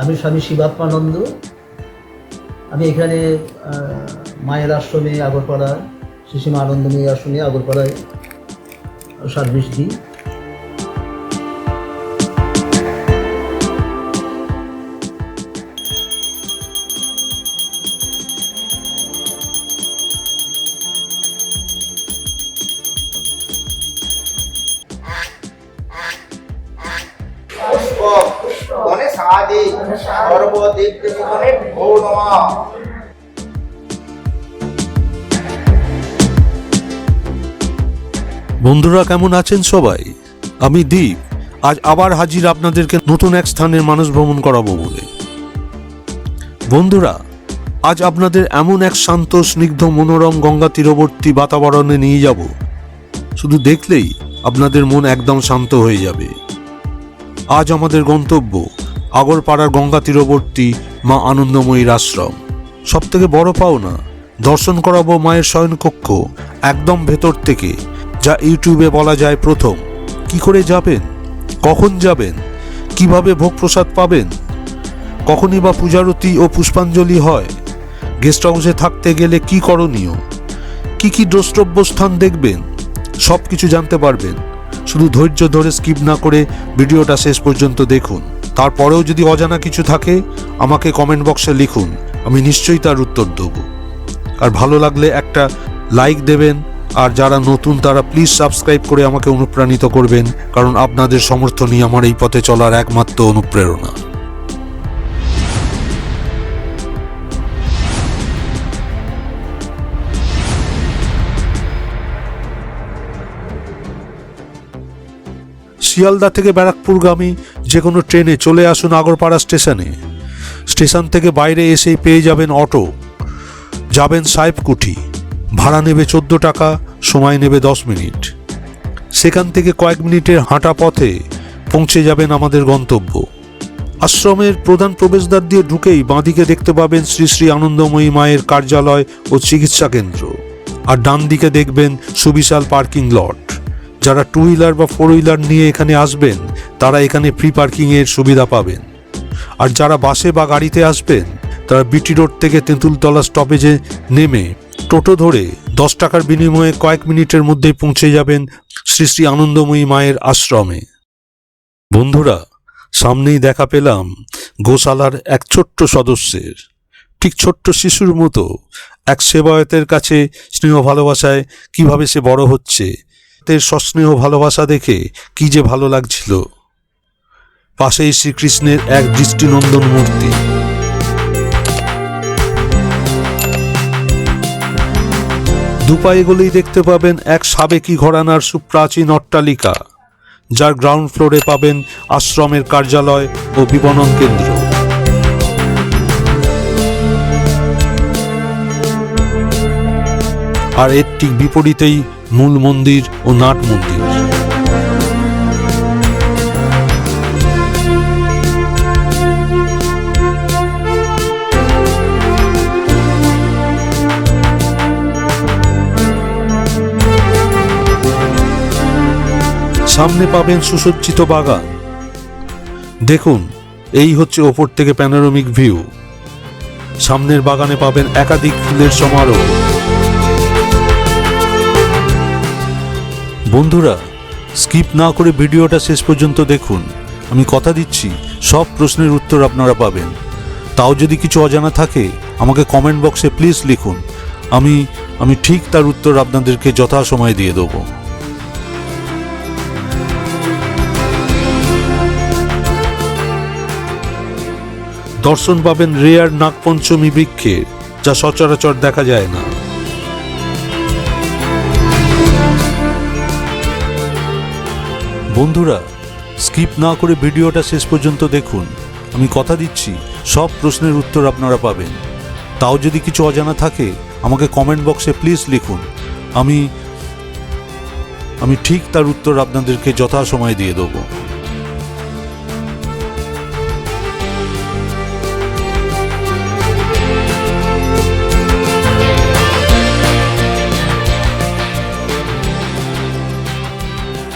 আমি স্বামী শিবাত্মানন্দ। আমি এখানে মায়ের আশ্রমে আগরপাড়া শিশিমা আনন্দময়ী আশ্রমে আগরপাড়ায় সার্ভিস দিই। বন্ধুরা, কেমন আছেন সবাই? আমি দীপ। আজ আবার হাজির আপনাদেরকে নতুন এক স্থানের মানুষ ভ্রমণ করাবো বলে। বন্ধুরা, আজ আপনাদের এমন এক শান্ত, স্নিগ্ধ, মনোরম গঙ্গা তীরবর্তী বাতাবরণে নিয়ে যাব। শুধু দেখলেই আপনাদের মন একদম শান্ত হয়ে যাবে। আজ আমাদের গন্তব্য আগরপাড়ার গঙ্গা তীরবর্তী মা আনন্দময়ীর আশ্রম। সব থেকে বড় পাওনা, দর্শন করাবো মায়ের শয়নকক্ষ একদম ভেতর থেকে। যা ইউটিউবে বলা যায় প্রথম। কি করে যাবেন? কখন যাবেন? কীভাবে ভোগ প্রসাদ পাবেন? কখনই বা পূজারতি ও পুষ্পাঞ্জলি হয়। গেস্ট হাউসে থাকতে গেলে কি করণীয়? কি কি দ্রষ্টব্য স্থান দেখবেন? সব কিছু জানতে পারবেন। শুধু ধৈর্য ধরে স্কিপ না করে ভিডিওটা শেষ পর্যন্ত দেখুন। তারপরেও যদি অজানা কিছু থাকে, আমাকে কমেন্ট বক্সে লিখুন। আমি নিশ্চয়ই তার উত্তর দেবো। আর ভালো লাগলে একটা লাইক দেবেন আর যারা নতুন, তারা প্লিজ সাবস্ক্রাইব করে আমাকে অনুপ্রাণিত করবেন, কারণ আপনাদের সমর্থনই আমার এই পথে চলার একমাত্র অনুপ্রেরণা। শিয়ালদা থেকে ব্যারাকপুরগামী যে কোনো ট্রেনে চলে আসুন আগরপাড়া স্টেশনে। স্টেশন থেকে বাইরে এসেই পেয়ে যাবেন অটো। যাবেন সাহেবকুঠি। ভাড়া নেবে চোদ্দ টাকা, সময় নেবে দশ মিনিট। সেখান থেকে কয়েক মিনিটের হাঁটা পথে পৌঁছে যাবেন আমাদের গন্তব্য। আশ্রমের প্রধান প্রবেশদ্বার দিয়ে ঢুকেই বাঁদিকে দেখতে পাবেন শ্রী শ্রী আনন্দময়ী মায়ের কার্যালয় ও চিকিৎসা কেন্দ্র। আর ডান দিকে দেখবেন সুবিশাল পার্কিং লট। যারা টু হুইলার বা ফোর হুইলার নিয়ে এখানে আসবেন, তারা এখানে ফ্রি পার্কিংয়ের সুবিধা পাবেন। আর যারা বাসে বা গাড়িতে আসবেন, তারা বিটি রোড থেকে তেঁতুলতলা স্টপেজে নেমে টোটো ধরে দশ টাকার বিনিময়ে কয়েক মিনিটের মধ্যে পৌঁছে যাবেন শ্রী শ্রী আনন্দময়ী মায়ের আশ্রমে। বন্ধুরা, সামনেই দেখা পেলাম গোশালার এক ছোট্ট সদস্যের। ঠিক ছোট্ট শিশুর মতো এক সেবায়তের কাছে স্নেহ ভালোবাসায় কীভাবে সে বড় হচ্ছে, তার সস্নেহ ভালোবাসা দেখে কি যে ভালো লাগছিল। পাশেই শ্রীকৃষ্ণের এক দৃষ্টিনন্দন মূর্তি। দুপায়ে গলেই দেখতে পাবেন এক সাবেকি ঘরানার সুপ্রাচীন অট্টালিকা, যার গ্রাউন্ড ফ্লোরে পাবেন আশ্রমের কার্যালয় ও বিপণন কেন্দ্র। আর এর ঠিক বিপরীতেই মূল মন্দির ও নাট মন্দির। সামনে পাবেন সুসজ্জিত বাগান। দেখুন, এই হচ্ছে ওপর থেকে প্যানোরামিক ভিউ সামনের বাগানে পাবেন একাধিক ফুলের সমারোহ। বন্ধুরা স্কিপ না করে ভিডিওটা শেষ পর্যন্ত দেখুন। আমি কথা দিচ্ছি, সব প্রশ্নের উত্তর আপনারা পাবেন। তাও যদি কিছু অজানা থাকে, আমাকে কমেন্ট বক্সে প্লিজ লিখুন। আমি আমি ঠিক তার উত্তর আপনাদেরকে যথাসময়ে দিয়ে দেবো। দর্শন পাবেন রেয়ার নাগপঞ্চমী বৃক্ষে, যা সচরাচর দেখা যায় না। বন্ধুরা, স্কিপ না করে ভিডিওটা শেষ পর্যন্ত দেখুন। আমি কথা দিচ্ছি, সব প্রশ্নের উত্তর আপনারা পাবেন। তাও যদি কিছু অজানা থাকে, আমাকে কমেন্ট বক্সে প্লিজ লিখুন। আমি আমি ঠিক তার উত্তর আপনাদেরকে যথাসময়ে দিয়ে দেবো।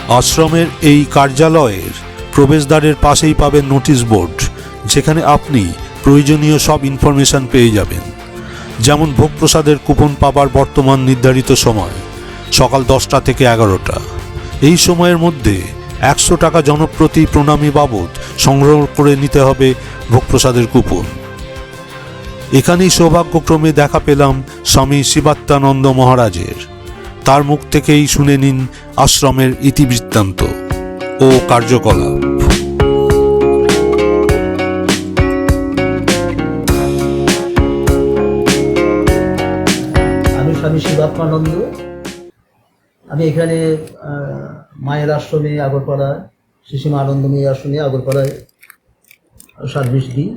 আশ্রমের এই কার্যালয়ের প্রবেশদ্বারের পাশেই পাবেন নোটিশ বোর্ড, যেখানে আপনি প্রয়োজনীয় সব ইনফরমেশন পেয়ে যাবেন। যেমন ভোগ প্রসাদের কুপন পাবার বর্তমান নির্ধারিত সময়, সকাল দশটা থেকে এগারোটা। এই সময়ের মধ্যে একশো টাকা জনপ্রতি প্রণামী বাবদ সংগ্রহ করে নিতে হবে ভোগ প্রসাদের কুপন। এখানেই সৌভাগ্যক্রমে দেখা পেলাম স্বামী শিবাত্মানন্দ মহারাজের। তার মুখ থেকেই শুনে নিন আশ্রমের ইতিবৃত্তান্ত ও কার্যকলাপ। আমি স্বামী শিবাত্মানন্দ। আমি এখানে মায়ের আশ্রমে, আগরপাড়ায় শিশিমা আনন্দময়ী আশ্রমে, আগরপাড়ায় সার্ভিস দিই।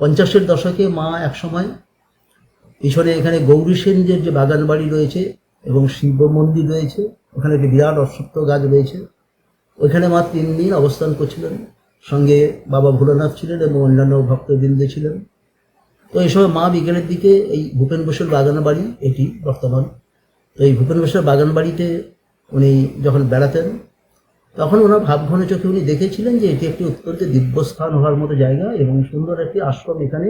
পঞ্চাশের দশকে মা একসময় পিছনে এখানে গৌরী সেনদের যে বাগান বাড়ি রয়েছে এবং শিব মন্দির রয়েছে, ওখানে একটি বিরাট অশ্বত্থ গাছ রয়েছে। ওইখানে মা তিন দিন অবস্থান করছিলেন। সঙ্গে বাবা ভোলানাথ ছিলেন এবং অন্যান্য ভক্তবৃন্দ ছিলেন। তো এই সময় মা বিকেলের দিকে এই ভূপেন বসুর বাগান বাড়ি, এটি বর্তমান। তো এই ভূপেন বসুর বাগান বাড়িতে উনি যখন বেড়াতেন, তখন ওনার ভাবঘনে চোখে উনি দেখেছিলেন যে এটি একটি অত্যন্ত দিব্যস্থান হওয়ার মতো জায়গা এবং সুন্দর একটি আশ্রম এখানে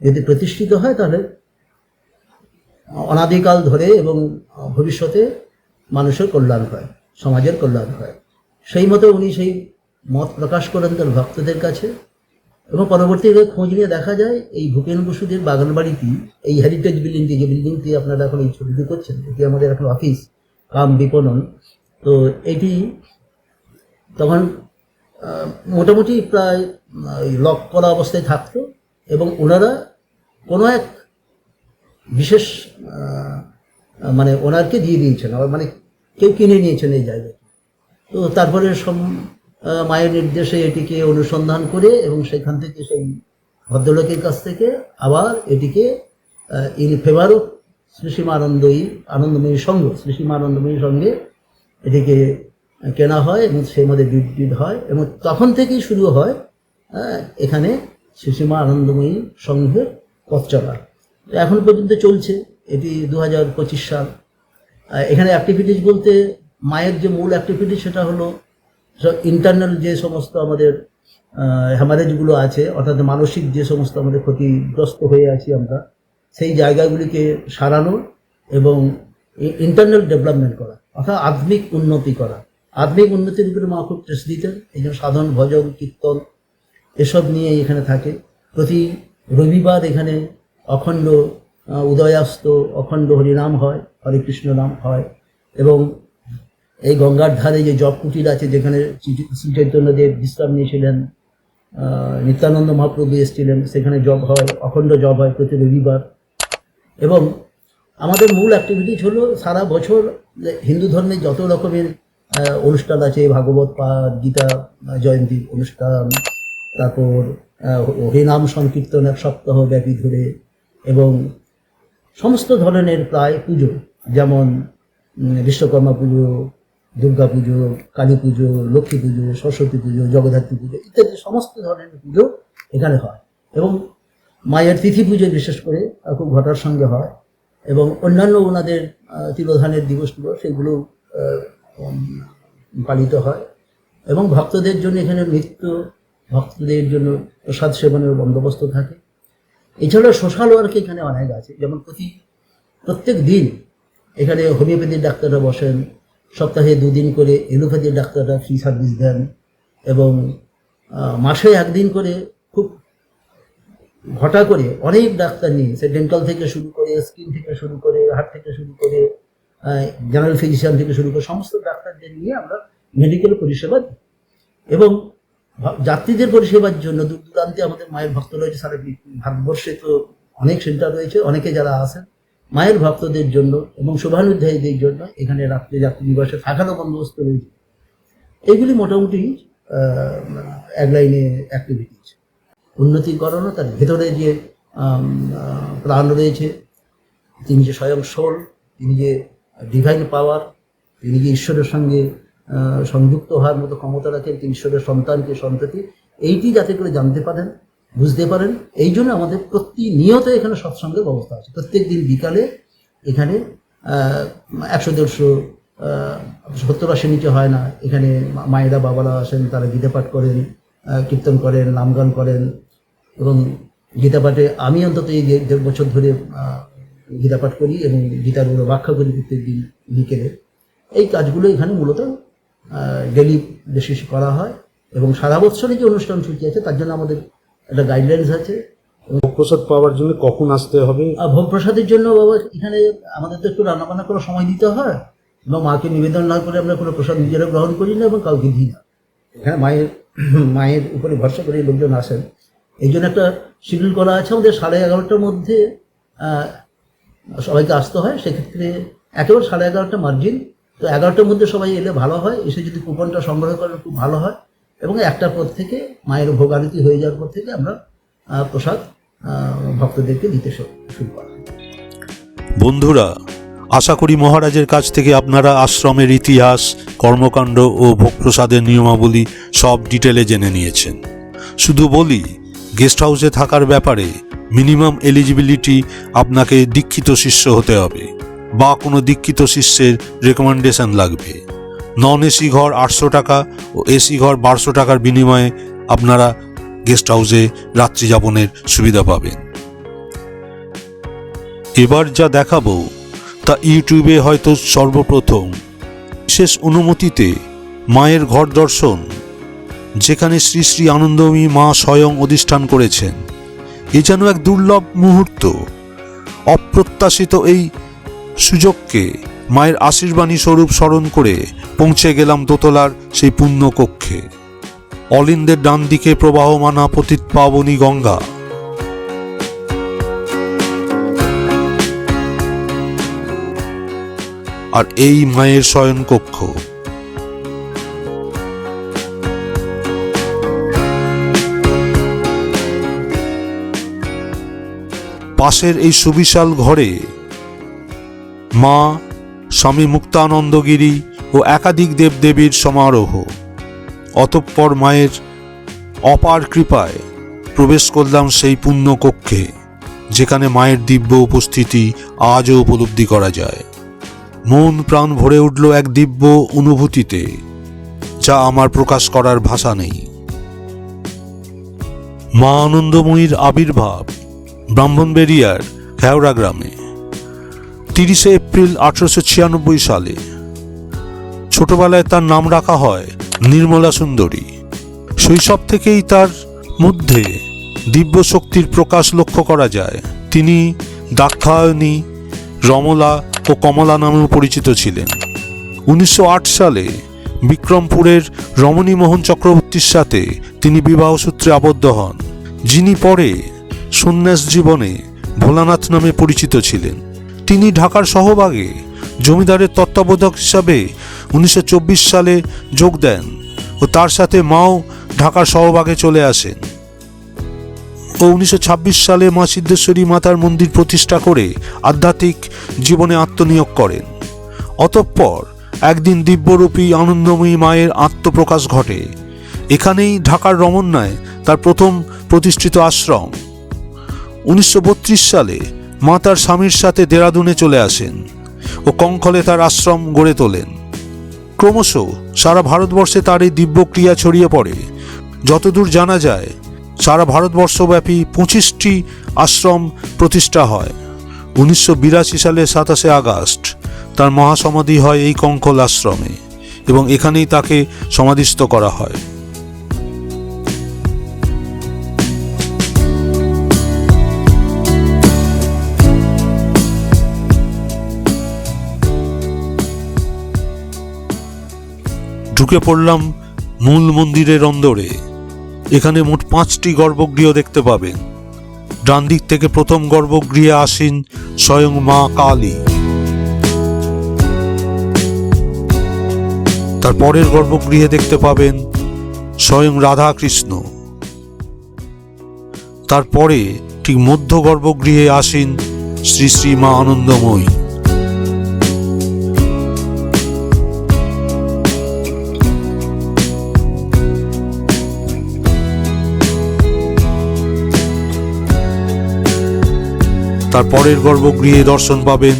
যদি প্রতিষ্ঠিত হয়, তাহলে অনাদিকাল ধরে এবং ভবিষ্যতে মানুষের কল্যাণ হয়, সমাজের কল্যাণ হয়। সেই মতো উনি সেই মত প্রকাশ করেন তার ভক্তদের কাছে এবং পরবর্তীতে খোঁজ নিয়ে দেখা যায় এই ভূপেন বসুদের বাগান বাড়িটি এই হেরিটেজ বিল্ডিংটি যে বিল্ডিংটি আপনারা এখন এই ছবিটি করছেন, এটি আমাদের এখন অফিস কাম বিপণন। তো এটি তখন মোটামুটি প্রায় লক করা অবস্থায় থাকতো এবং ওনারা কোনো এক বিশেষ মানে ওনারকে দিয়ে দিয়েছেন, আবার মানে কেউ কিনে নিয়েছেন এই জায়গাটি তো তারপরে সব মায়ের নির্দেশে এটিকে অনুসন্ধান করে এবং সেখান থেকে সেই ভদ্রলোকের কাছ থেকে আবার এটিকে ইন ফেভারও অফ শ্রীসীমা আনন্দয়ী আনন্দময়ী সঙ্গ শ্রীসীমা আনন্দময়ীর সঙ্গে এটিকে কেনা হয় এবং সেই মধ্যে বিড হয় এবং তখন থেকেই শুরু হয় এখানে শ্রীসীমা আনন্দময়ী সংঘের পথ চলা। এখন পর্যন্ত চলছে, এটি দু হাজার পঁচিশ সাল। এখানে অ্যাক্টিভিটিস বলতে মায়ের যে মূল অ্যাক্টিভিটি সেটা হলো ইন্টারনাল যে সমস্ত আমাদের হ্যামারেজগুলো আছে, অর্থাৎ মানসিক যে সমস্ত আমাদের ক্ষতিগ্রস্ত হয়ে আছি আমরা, সেই জায়গাগুলিকে সারানো এবং ইন্টারনাল ডেভেলপমেন্ট করা, অর্থাৎ আধুনিক উন্নতি করা। আধুনিক উন্নতির উপরে মা খুব ট্রেস দিতেন, এই জন্য সাধন, ভজন, কীর্তন, এসব নিয়ে এখানে থাকে। প্রতি রবিবার এখানে অখণ্ড উদয়াস্ত, অখণ্ড হরিনাম হয় হরে কৃষ্ণ নাম হয়। এবং এই গঙ্গার ধারে যে জব কুটির আছে, যেখানে চৈতন্যদেব বিশ্রাম নিয়েছিলেন নিত্যানন্দ মহাপ্রভু এসেছিলেন, সেখানে জব হয়, অখণ্ড জব হয় প্রতি রবিবার। এবং আমাদের মূল অ্যাক্টিভিটিস হলো সারা বছর হিন্দু ধর্মের যত রকমের অনুষ্ঠান আছে, ভাগবত পাঠ, গীতা, জয়ন্তী অনুষ্ঠান, তারপর হরিনাম সংকীর্তন এক সপ্তাহ ব্যাপী ধরে এবং সমস্ত ধরনের প্রায় পুজো, যেমন বিশ্বকর্মা পুজো, দুর্গা পুজো, কালী পুজো, লক্ষ্মী পুজো, সরস্বতী পুজো, জগদ্ধাত্রী পুজো ইত্যাদি সমস্ত ধরনের পুজো এখানে হয়। এবং মায়ের তিথি পুজো বিশেষ করে খুব ঘটার সঙ্গে হয় এবং অন্যান্য ওনাদের তিরোধানের দিবসগুলো সেগুলো পালিত হয়। এবং ভক্তদের জন্য এখানে নৃত্য, ভক্তদের জন্য প্রসাদ সেবনের বন্দোবস্ত থাকে। এছাড়া সোশ্যাল ওয়ার্ক এখানে অনেক আছে। যেমন প্রতি, প্রত্যেক দিন এখানে হোমিওপ্যাথির ডাক্তাররা বসেন, সপ্তাহে দুদিন করে এলোপ্যাথির ডাক্তাররা ফ্রি সার্ভিস দেন এবং মাসে একদিন করে খুব ঘটা করে অনেক ডাক্তার নিয়ে সে ডেন্টাল থেকে শুরু করে স্কিন থেকে শুরু করে হার্ট থেকে শুরু করে জেনারেল ফিজিশিয়ান থেকে শুরু করে, সমস্ত ডাক্তারদের নিয়ে আমরা মেডিকেল পরিষেবা দিই। এবং যাত্রীদের পরিষেবার জন্য দূর দূরান্তে আমাদের মায়ের ভক্ত রয়েছে, সারা ভারতবর্ষে তো অনেক সেন্টার রয়েছে, অনেকে যারা আসেন মায়ের ভক্তদের জন্য এবং শোভানুধ্যায়ীদের জন্য এখানে রাত্রে যাত্রী নিবাসে থাকারও বন্দোবস্ত রয়েছে। এগুলি মোটামুটি এক লাইনে অ্যাক্টিভিটিজ উন্নতিকরণও তার ভেতরে যে প্রাণ রয়েছে, তিনি যে স্বয়ং সোল, তিনি যে ডিভাইন পাওয়ার তিনি যে ঈশ্বরের সঙ্গে সংযুক্ত হওয়ার মতো ক্ষমতা রাখেন তিনি ঈশ্বরের সন্তানকে সন্ততি এইটি যাতে করে জানতে পারেন, বুঝতে পারেন, এই জন্য আমাদের প্রতিনিয়ত এখানে সৎসঙ্গের ব্যবস্থা আছে। প্রত্যেক দিন বিকালে এখানে একশো দেড়শো সত্তর আশি নিচে হয় না। এখানে মায়েরা, বাবারা আসেন, তারা গীতা পাঠ করেন কীর্তন করেন নামগান করেন এবং গীতা পাঠে আমি অন্তত এই দেড় বছর ধরে গীতা পাঠ করি এবং গীতাগুলো ব্যাখ্যা করি প্রত্যেক দিন বিকেলে। এই কাজগুলো এখানে মূলত ডেলি বেশি করা হয় এবং সারা বছরই যে অনুষ্ঠান সূচি আছে তার জন্য আমাদের একটা গাইডলাইন্স আছে। প্রসাদ পাওয়ার জন্য কখন আসতে হবে? আর ভোগ প্রসাদের জন্য বাবা এখানে আমাদের তো একটু রান্নাবান্না করার সময় দিতে হয় এবং মাকে নিবেদন না করে আমরা কোনো প্রসাদ নিজেরা গ্রহণ করি না এবং কাউকে দিই না। এখানে মায়ের মায়ের উপরে ভরসা করে লোকজন আসেন। এই জন্য একটা শিডিউল করা আছে আমাদের সাড়ে এগারোটার মধ্যে সবাইকে আসতে হয়। সেক্ষেত্রে একেবারে সাড়ে এগারোটা মার্জিন তো এগারোটার মধ্যে সবাই এলে ভালো হয়। এসে যদি কুপনটা সংগ্রহ করেন খুব ভালো হয়। এবং একটার পর থেকে মায়ের ভোগ আরতি হয়ে যাওয়ার পর থেকে আমরা প্রসাদ ভক্তদেরকে দিতে শুরু করা বন্ধুরা, আশা করি মহারাজের কাছ থেকে আপনারা আশ্রমের ইতিহাস, কর্মকাণ্ড ও ভোগ প্রসাদের নিয়মাবলী সব ডিটেলে জেনে নিয়েছেন। শুধু বলি, গেস্ট হাউসে থাকার ব্যাপারে মিনিমাম এলিজিবিলিটি আপনাকে দীক্ষিত শিষ্য হতে হবে। বা কোনো দীক্ষিত শিষ্যের রেকমেন্ডেশন লাগবে। নন এসি ঘর আটশো টাকা ও এসি ঘর বারোশো টাকার বিনিময়ে আপনারা গেস্ট হাউসে রাত্রি যাপনের সুবিধা পাবেন। এবার যা দেখাবো, তা ইউটিউবে হয়তো সর্বপ্রথম। বিশেষ অনুমতিতে মায়ের ঘর দর্শন, যেখানে শ্রী শ্রী আনন্দময়ী মা স্বয়ং অধিষ্ঠান করেছেন। এ যেন এক দুর্লভ মুহূর্ত। অপ্রত্যাশিত এই সুযোগকে মায়ের আশীর্বাণী স্বরূপ স্মরণ করে পৌঁছে গেলাম দোতলার সেই পুণ্য কক্ষে অলিন্দের ডান দিকে প্রবাহমানা পতিত পাবনী গঙ্গা। আর এই মায়ের শয়ন কক্ষ পাশের এই সুবিশাল ঘরে মা, স্বামী মুক্তানন্দগিরি ও একাধিক দেবদেবীর সমারোহ। অতঃপর মায়ের অপার কৃপায় প্রবেশ করলাম সেই পুণ্য কক্ষে যেখানে মায়ের দিব্য উপস্থিতি আজও উপলব্ধি করা যায়। মন প্রাণ ভরে উঠল এক দিব্য অনুভূতিতে, যা আমার প্রকাশ করার ভাষা নেই। মা আনন্দময়ীর আবির্ভাব ব্রাহ্মণবেরিয়ার খেওড়া গ্রামে। তিরিশে এপ্রিল আঠারোশো ছিয়ানব্বই সালে। ছোটবেলায় তার নাম রাখা হয় নির্মলা সুন্দরী। শৈশব থেকেই তার মধ্যে দিব্য শক্তির প্রকাশ লক্ষ্য করা যায়। তিনি দাক্ষায়ণী, রমলা ও কমলা নামেও পরিচিত ছিলেন। উনিশশো আট সালে বিক্রমপুরের রমণীমোহন চক্রবর্তীর সাথে তিনি বিবাহ সূত্রে আবদ্ধ হন। যিনি পরে সন্ন্যাস জীবনে ভোলানাথ নামে পরিচিত ছিলেন। তিনি ঢাকার সহবাগে জমিদারের তত্ত্বাবধায়ক হিসাবে উনিশশো চব্বিশ সালে যোগ দেন ও তার সাথে মাও ঢাকার সহবাগে চলে আসেন। ও উনিশশো ছাব্বিশ সালে মা সিদ্ধেশ্বরী মাতার মন্দির প্রতিষ্ঠা করে আধ্যাত্মিক জীবনে আত্মনিয়োগ করেন। অতঃপর একদিন দিব্যরূপী আনন্দময়ী মায়ের আত্মপ্রকাশ ঘটে। এখানেই ঢাকার রমন্যায় তার প্রথম প্রতিষ্ঠিত আশ্রম। উনিশশো বত্রিশ সালে মা তার স্বামীর সাথে দেরাদুনে চলে আসেন ও কঙ্কলে তার আশ্রম গড়ে তোলেন। ক্রমশ সারা ভারতবর্ষে তার এই দিব্য ক্রিয়া ছড়িয়ে পড়ে। যতদূর জানা যায়, সারা ভারতবর্ষব্যাপী পঁচিশটি আশ্রম প্রতিষ্ঠা হয়। উনিশশো বিরাশি সালে সাতাশে আগস্ট তার মহাসমাধি হয় এই কঙ্কল আশ্রমে এবং এখানেই তাকে সমাধিস্থ করা হয়। ঢুকে পড়লাম মূল মন্দিরের অন্দরে। এখানে মোট পাঁচটি গর্ভগৃহ দেখতে পাবেন। ডান দিক থেকে প্রথম গর্ভগৃহে আসেন স্বয়ং মা কালী। তার পরের গর্ভগৃহে দেখতে পাবেন স্বয়ং রাধা কৃষ্ণ তারপরে ঠিক মধ্য গর্ভগৃহে আসেন শ্রী শ্রী মা আনন্দময়ী। তার পরের গর্ভগৃহে দর্শন পাবেন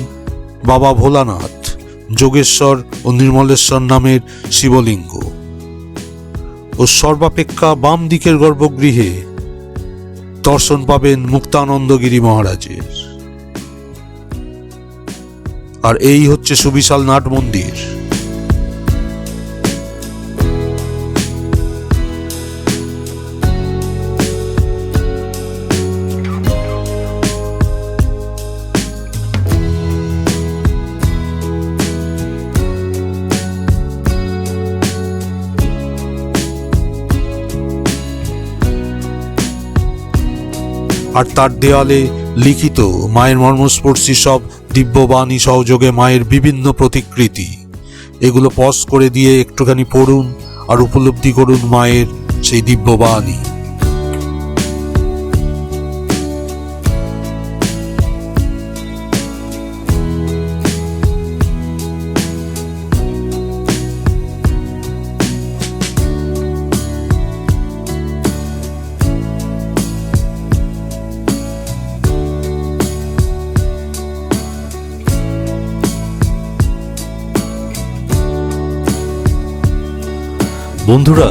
বাবা ভোলানাথ, যোগেশ্বর ও নির্মলেশ্বর নামের শিবলিঙ্গ। ও সর্বাপেক্ষা বাম দিকের গর্ভগৃহে দর্শন পাবেন মুক্তানন্দগিরি মহারাজের। আর এই হচ্ছে সুবিশাল নাট মন্দির। আর তার দেয়ালে লিখিত মায়ের মর্মস্পর্শী সব দিব্যবাণী সহযোগে মায়ের বিভিন্ন প্রতিকৃতি। এগুলো পজ করে দিয়ে একটুখানি পড়ুন আর উপলব্ধি করুন মায়ের সেই দিব্যবাণী। বন্ধুরা,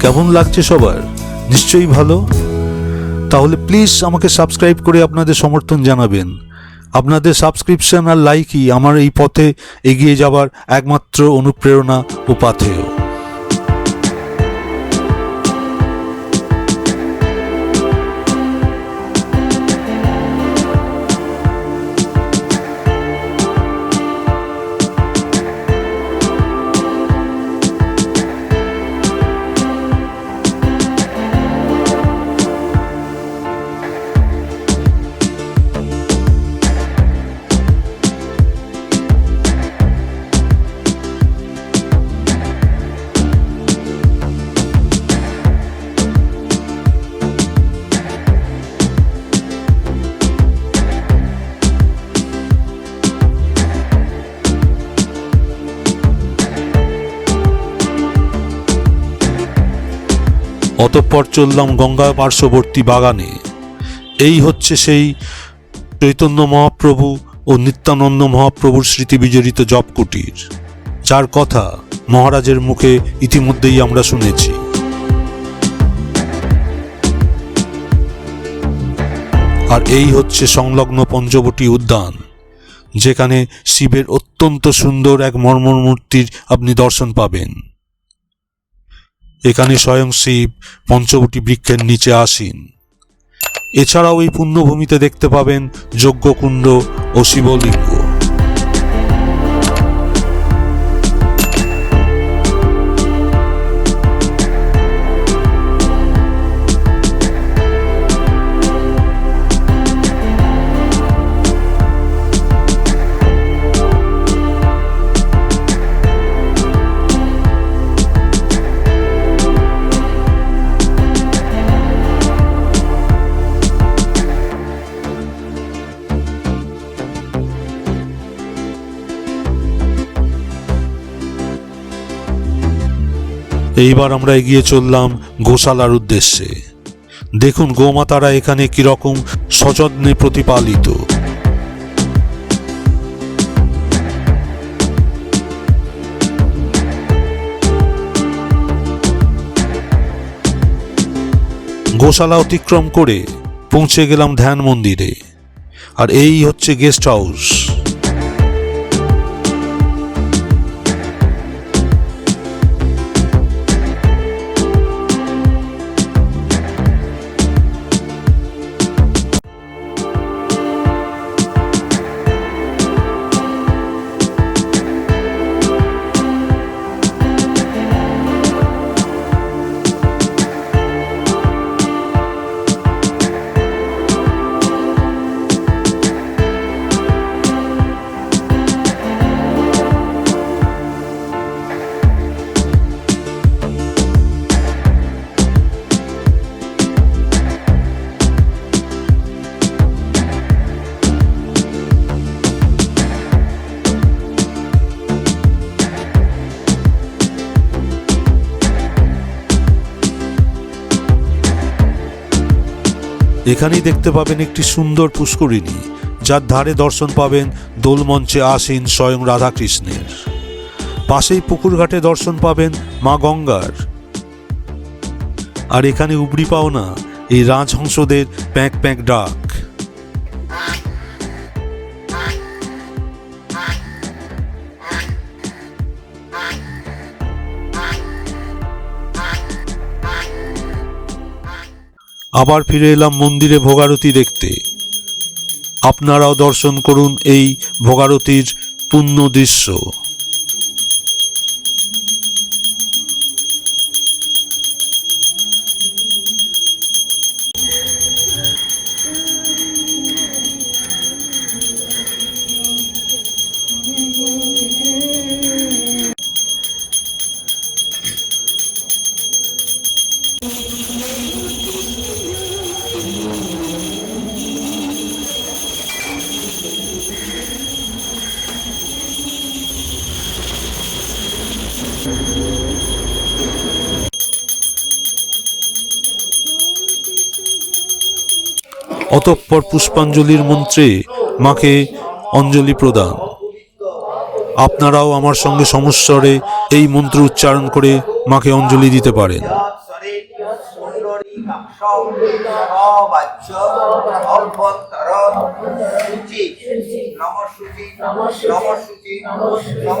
কেমন লাগছে সবার? নিশ্চয়ই ভালো? তাহলে প্লিজ আমাকে সাবস্ক্রাইব করে আপনাদের সমর্থন জানাবেন। আপনাদের সাবস্ক্রিপশন আর লাইকই আমার এই পথে এগিয়ে যাবার একমাত্র অনুপ্রেরণা ও পাথেয়। অতঃপর চললাম গঙ্গা পার্শ্ববর্তী বাগানে। এই হচ্ছে সেই চৈতন্য মহাপ্রভু ও নিত্যানন্দ মহাপ্রভুর স্মৃতি বিজড়িত জপকুটির। যার কথা মহারাজের মুখে ইতিমধ্যেই আমরা শুনেছি। আর এই হচ্ছে সংলগ্ন পঞ্চবটী উদ্যান, যেখানে শিবের অত্যন্ত সুন্দর এক মর্মর মূর্তির আপনি দর্শন পাবেন। এখানে স্বয়ং শিব পঞ্চবটী বৃক্ষের নিচে আসীন। এছাড়াও এই পুণ্যভূমিতে দেখতে পাবেন যজ্ঞকুণ্ড ও শিবলিঙ্গ। এইবার আমরা এগিয়ে চললাম গোশালার উদ্দেশ্যে। দেখুন গোমাতারা এখানে কীরকম সযত্নে প্রতিপালিত। গোশালা অতিক্রম করে পৌঁছে গেলাম ধ্যান মন্দিরে। আর এই হচ্ছে গেস্ট হাউস। এখানেই দেখতে পাবেন একটি সুন্দর পুষ্করিণী, যার ধারে দর্শন পাবেন দোলমঞ্চে আসীন স্বয়ং রাধাকৃষ্ণের। পাশেই পুকুরঘাটে দর্শন পাবেন মা গঙ্গার। আর এখানে উবড়ি পাওনা এই রাজহংসদের প্যাঁক প্যাঁক ডাক। আবার ফিরে এলাম মন্দিরে ভোগারতি দেখতে। আপনারাও দর্শন করুন এই ভোগারতির পুণ্য দৃশ্য। অতঃপর পুষ্পাঞ্জলির মন্ত্রে মাকে অঞ্জলি প্রদান। আপনারাও আমার সঙ্গে সমস্বরে এই মন্ত্র উচ্চারণ করে মাকে অঞ্জলি দিতে পারেন। নম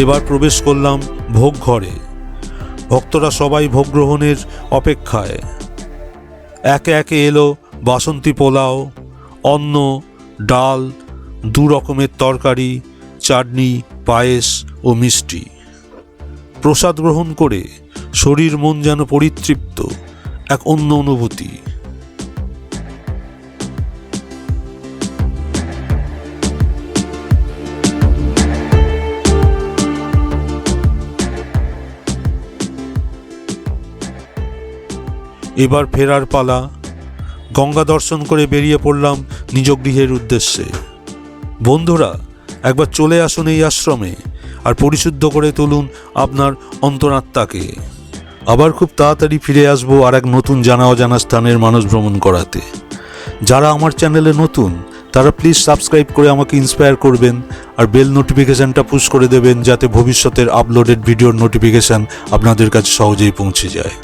এবার প্রবেশ করলাম ভোগ ঘরে। ভক্তরা সবাই ভোগ গ্রহণের অপেক্ষায়। একে একে এলো বাসন্তী পোলাও, অন্ন, ডাল, দু রকমের তরকারি, চাটনি, পায়েস ও মিষ্টি। প্রসাদ গ্রহণ করে শরীর মন যেন পরিতৃপ্ত, এক অন্য অনুভূতি। এবার ফেরার পালা। গঙ্গা দর্শন করে বেরিয়ে পড়লাম নিজ গৃহের উদ্দেশ্যে। বন্ধুরা, একবার চলে আসুন এই আশ্রমে আর পরিশুদ্ধ করে তুলুন আপনার অন্তরাত্মাকে। আবার খুব তাড়াতাড়ি ফিরে আসব আর এক নতুন জানা অজানা স্থানের মানুষ ভ্রমণ করাতে। যারা আমার চ্যানেলে নতুন, তারা প্লিজ সাবস্ক্রাইব করে আমাকে ইন্সপায়ার করবেন আর বেল নোটিফিকেশানটা পুশ করে দেবেন যাতে ভবিষ্যতের আপলোডেড ভিডিওর নোটিফিকেশান আপনাদের কাছে সহজেই পৌঁছে যায়।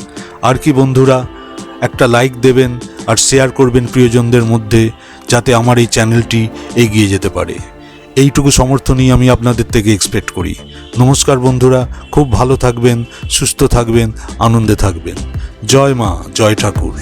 আর কি বন্ধুরা একটা লাইক দেবেন আর শেয়ার করবেন প্রিয়জনদের মধ্যে যাতে আমার এই চ্যানেলটি এগিয়ে যেতে পারে। এইটুকু সমর্থনই আমি আপনাদের থেকে এক্সপেক্ট করি। নমস্কার বন্ধুরা, খুব ভালো থাকবেন, সুস্থ থাকবেন, আনন্দে থাকবেন। জয় মা, জয় ঠাকুর।